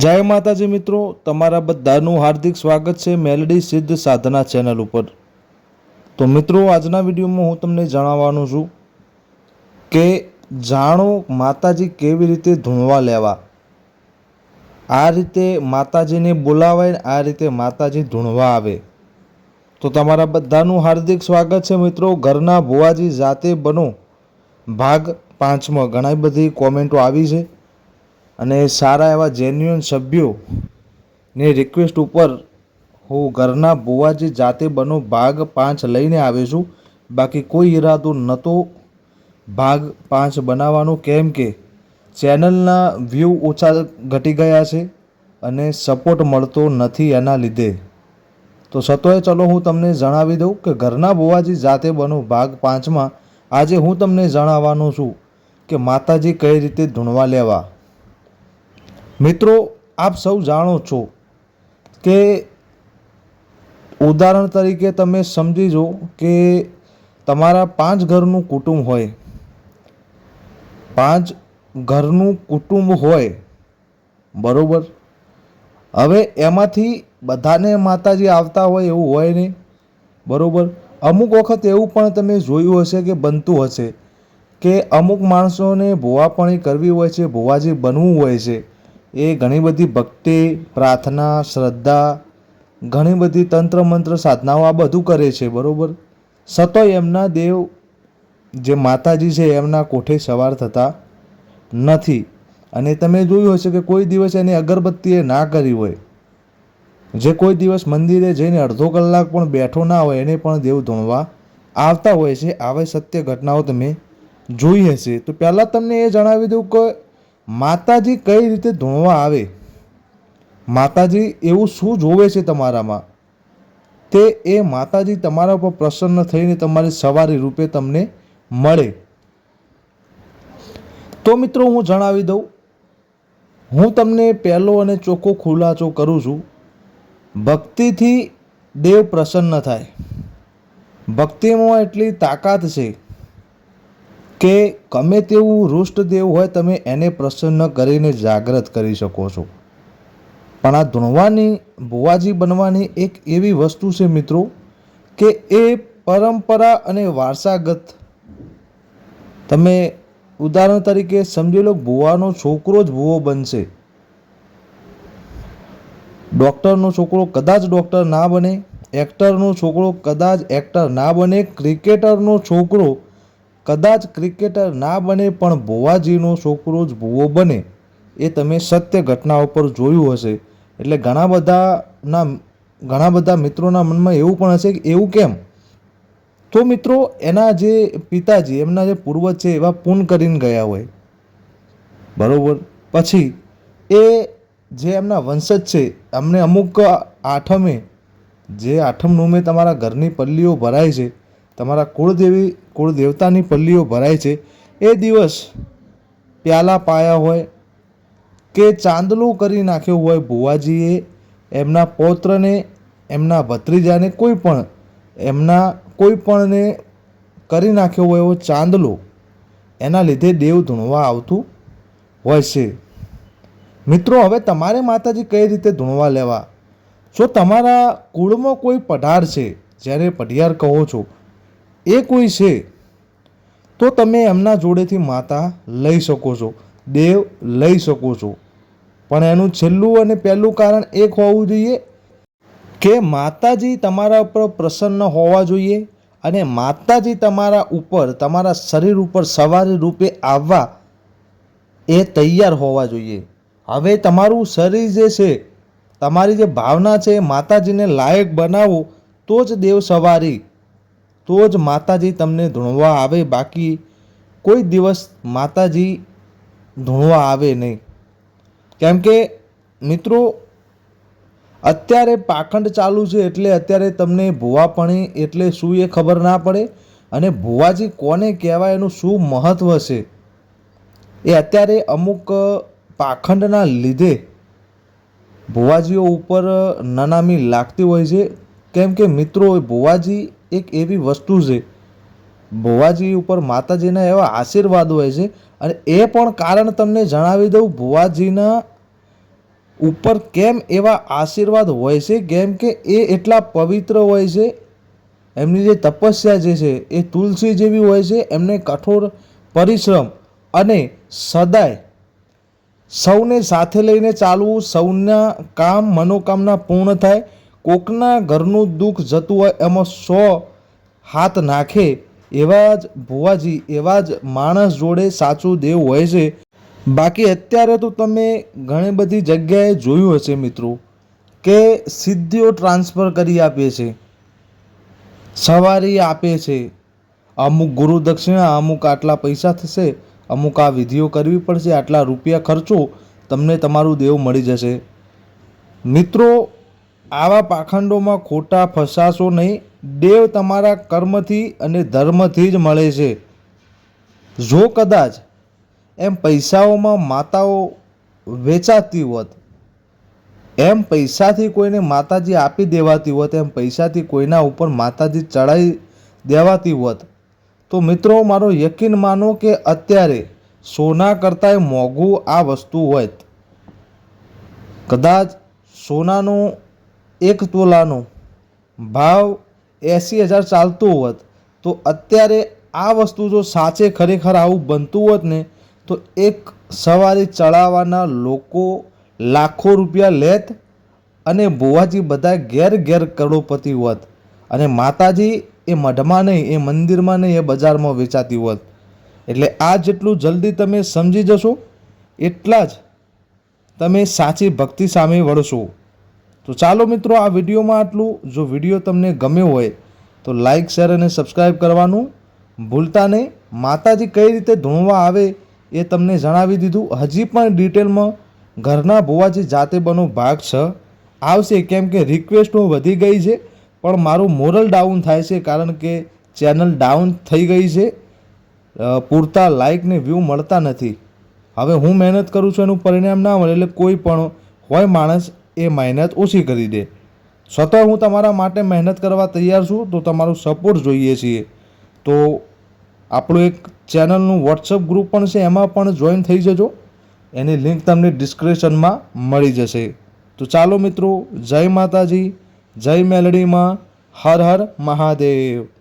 જય માતાજી મિત્રો, તમારા બધાનું હાર્દિક સ્વાગત છે મેલડી સિદ્ધ સાધના ચેનલ ઉપર. તો મિત્રો, આજના વિડીયોમાં હું તમને જણાવવાનું છું કે જાણો માતાજી કેવી રીતે ધૂણવા લેવા. આ રીતે માતાજીને બોલાવાય, આ રીતે માતાજી ધૂણવા આવે. તો તમારા બધાનું હાર્દિક સ્વાગત છે મિત્રો. ઘરના ભુવાજી જાતે બનો. ભાગ પાંચમાં. ઘણી બધી કોમેન્ટો આવી છે. અને સારા એવા જેન્યુઅન સભ્યો ની રિક્વેસ્ટ ઉપર હું ઘરના બુવાજી જાતે બનો ભાગ પાંચ લઈને આવ્યો છું. બાકી કોઈ ઈરાદો નહોતો ભાગ પાંચ બનાવવાનો. કેમ કે ચેનલના વ્યૂ ઓછા ઘટી ગયા છે અને સપોર્ટ મળતો નથી એના લીધે. તો સતોય ચલો હું તમને જણાવી દઉં કે ઘરના બુવાજી જાતે બનો ભાગ પાંચમાં આજે હું તમને જણાવવાનો છું કે માતાજી કઈ રીતે ધૂણવા લેવા. મિત્રો, આપ સૌ જાણો છો કે ઉદાહરણ તરીકે તમે સમજી જો કે તમારા પાંચ ઘરનું કુટુંબ હોય, પાંચ ઘરનું કુટુંબ હોય, બરોબર? હવે એમાંથી બધાને માતાજી આવતા હોય એવું હોય નહીં, બરોબર? અમુક વખત એવું પણ તમે જોયું હશે કે બનતું હશે કે અમુક માણસોને ભુવાપણી કરવી હોય છે, ભુવાજી બનવું હોય છે. એ ઘણી બધી ભક્તિ, પ્રાર્થના, શ્રદ્ધા, ઘણી બધી તંત્ર મંત્ર સાધનાઓ આ બધું કરે છે, બરાબર? સતોય એમના દેવ, જે માતાજી છે, એમના કોઠે સવાર થતા નથી. અને તમે જોયું હશે કે કોઈ દિવસ એની અગરબત્તીએ ના કરી હોય. જે કોઈ દિવસ મંદિરે જઈને અડધો કલાક પણ બેઠો ના હોય, એને પણ દેવ ધૂણવા આવતા હોય છે. આવી સત્ય ઘટનાઓ તમે જોઈ હશે. તો પહેલાં તમને એ જણાવી દઉં કે માતાજી કઈ રીતે ધૂણવા આવે? માતાજી એવું શું જોવે છે તમારામાં? તે એ માતાજી તમારા ઉપર પ્રસન્ન થઈને તમારી સવારી રૂપે તમને મળે. તો મિત્રો હું જણાવી દઉં. હું તમને પહેલો અને ચોખ્ખો ખુલાસો કરું છું. ભક્તિથી દેવ પ્રસન્ન થાય. ભક્તિમાં એટલી તાકાત છે કે ગમે તેવું રૂષ્ટદેવ હોય તમે એને પ્રસન્ન કરીને જાગ્રત કરી શકો છો. પણ આ ધૂણવાની, ભુવાજી બનવાની એક એવી વસ્તુ છે મિત્રો કે એ પરંપરા અને વારસાગત. તમે ઉદાહરણ તરીકે સમજી લો, ભુવાનો છોકરો જ ભુવો બનશે. ડૉક્ટરનો છોકરો કદાચ ડૉક્ટર ના બને, એક્ટરનો છોકરો કદાચ એક્ટર ના બને, ક્રિકેટરનો છોકરો કદાચ ક્રિકેટર ના બને, પણ ભુવાજીનો છોકરો જ ભૂવો બને. એ તમે સત્ય ઘટના ઉપર જોયું હશે. એટલે ઘણા બધાના, ઘણા બધા મિત્રોના મનમાં એવું પણ હશે કે એવું કેમ? તો મિત્રો, એના જે પિતાજી, એમના જે પૂર્વજ છે, એવા પૂન કરીને ગયા હોય. બરાબર? પછી, એ જે એમના વંશજ છે, અમને અમુક આઠમે, જે આઠમ નોમે તમારા ઘરની પલ્લીઓ ભરાય છે તમારા કુળદેવી, કુળદેવતાની પલ્લીઓ ભરાય છે. એ દિવસ પ્યાલા પાયા હોય કે ચાંદલું કરી નાખ્યું હોય ભુવાજીએ એમના પૌત્રને, એમના ભત્રીજાને કોઈ પણ, એમના કોઈ પણને કરી નાખ્યો હોય એવો ચાંદલો એના લીધે દેવ ધૂણવા આવતું હોય છે. મિત્રો, હવે તમારે માતાજી કઈ રીતે ધૂણવા લેવા? જો તમારા કુળમાં કોઈ પઢાર છે જ્યારે પઢિયાર કહો છો એ કોઈ છે, તો તમે એમના જોડેથી માતા લઈ શકો છો, દેવ લઈ શકો છો. પણ એનું છેલ્લું અને પહેલું કારણ એક હોવું જોઈએ કે માતાજી તમારા ઉપર પ્રસન્ન હોવા જોઈએ અને માતાજી તમારા ઉપર, તમારા શરીર ઉપર સવારી રૂપે આવવા એ તૈયાર હોવા જોઈએ. હવે તમારું શરીર જે છે, તમારી જે ભાવના છે, માતાજીને લાયક બનાવો, તો જ દેવ સવારી તો જ માતાજી તમને ધૂણવા આવે, બાકી કોઈ દિવસ માતાજી ધૂણવા આવે નહીં. કેમ કે, મિત્રો, અત્યારે પાખંડ ચાલુ છે એટલે અત્યારે તમને ભુવાપણી એટલે શું એ ખબર ના પડે અને ભુવાજી કોને કહેવાય એનું શું મહત્ત્વ છે? એ અત્યારે અમુક પાખંડના લીધે ભુવાજીઓ ઉપર નનામી લાગતી હોય છે. કેમ કે મિત્રો ભુવાજી એક એવી વસ્તુ છે. ભુવાજી ઉપર માતાજીના એવા આશીર્વાદ હોય છે અને એ પણ કારણ તમને જણાવી દઉં, ભુવાજીના ઉપર કેમ એવા આશીર્વાદ હોય છે? કેમ કે એ એટલા પવિત્ર હોય છે, એમની જે તપસ્યા જે છે, એ તુલસી જેવી હોય છે, એમને કઠોર પરિશ્રમ અને સદાય સૌને સાથે લઈને ચાલવું, સૌના કામ મનોકામના પૂર્ણ થાય કોકના ઘરનું દુઃખ જતું હોય એમાં સો હાથ નાખે, એવા જ ભુવાજી, એવા જ માણસ જોડે સાચું દેવ હોય છે. બાકી અત્યારે તો તમે ઘણી બધી જગ્યાએ જોયું હશે મિત્રો, કે સિદ્ધિઓ ટ્રાન્સફર કરી આપે છે, સવારી આપે છે. અમુક ગુરુ દક્ષિણા, અમુક આટલા પૈસા થશે, અમુક આ વિધિઓ કરવી પડશે, આટલા રૂપિયા ખર્ચો, તમને તમારું દેવ મળી જશે. મિત્રો આવા પાખંડોમાં ખોટા ફસાશો નહીં. દેવ તમારા કર્મથી અને ધર્મથી જ મળે છે. જો કદાચ એમ પૈસાઓમાં માતાઓ વેચાતી હોત, એમ પૈસાથી કોઈને માતાજી આપી દેવાતી હોત, એમ પૈસાથી કોઈના ઉપર માતાજી ચડાવી દેવાતી હોત, તો મિત્રો મારો યકીન માનો કે અત્યારે સોના કરતાંય મોંઘું આ વસ્તુ હોત. કદાચ સોનાનું એક તોલાનો ભાવ એંસી હજાર ચાલતો હોત, તો અત્યારે આ વસ્તુ જો સાચે ખરેખર આવું બનતું હોત ને, તો એક સવારી ચડાવવાના લોકો લાખો રૂપિયા લેત અને ભુવાજી બધા ઘેર ઘેર કરોડપતિ હોત. અને માતાજી એ મઢમાં નહીં, એ મંદિરમાં નહીં, એ બજારમાં વેચાતી હોત. એટલે આ જેટલું જલ્દી તમે સમજી જશો, એટલા જ તમે સાચી ભક્તિ સામે વળશો. તો ચાલો મિત્રો આ વિડીયોમાં આટલું. જો વીડિયો તમને ગમ્યો હોય તો લાઈક શેર અને સબસ્ક્રાઈબ કરવાનું ભૂલતા નહીં. માતાજી કઈ રીતે ધૂણવા આવે એ તમને જણાવી દીધું. હજી પણ ડિટેલમાં ઘરના ભુવાજી જાતે બનો ભાગ છ. આવશે કેમ કે રિક્વેસ્ટો વધી ગઈ છે, પણ મારું મોરલ ડાઉન થાય છે કારણ કે ચેનલ ડાઉન થઈ ગઈ છે. પૂરતા લાઇક ને વ્યૂ મળતા નથી. હવે હું મહેનત કરું છું, એનું પરિણામ ના મળે એટલે કોઈ પણ હોય માણસ એ મહેનત ઓછી કરી દે. સ્વતઃ હું તમારા માટે મહેનત કરવા તૈયાર છું, તો તમારો સપોર્ટ જોઈએ છીએ. તો આપણું એક ચેનલનું વોટ્સઅપ ગ્રુપ પણ છે, એમાં પણ જોઈન થઈ જજો. એની લિંક તમને ડિસ્ક્રિપ્શનમાં મળી જશે. તો ચાલો મિત્રો, જય માતાજી, જય મેલડીમાં, હર હર મહાદેવ.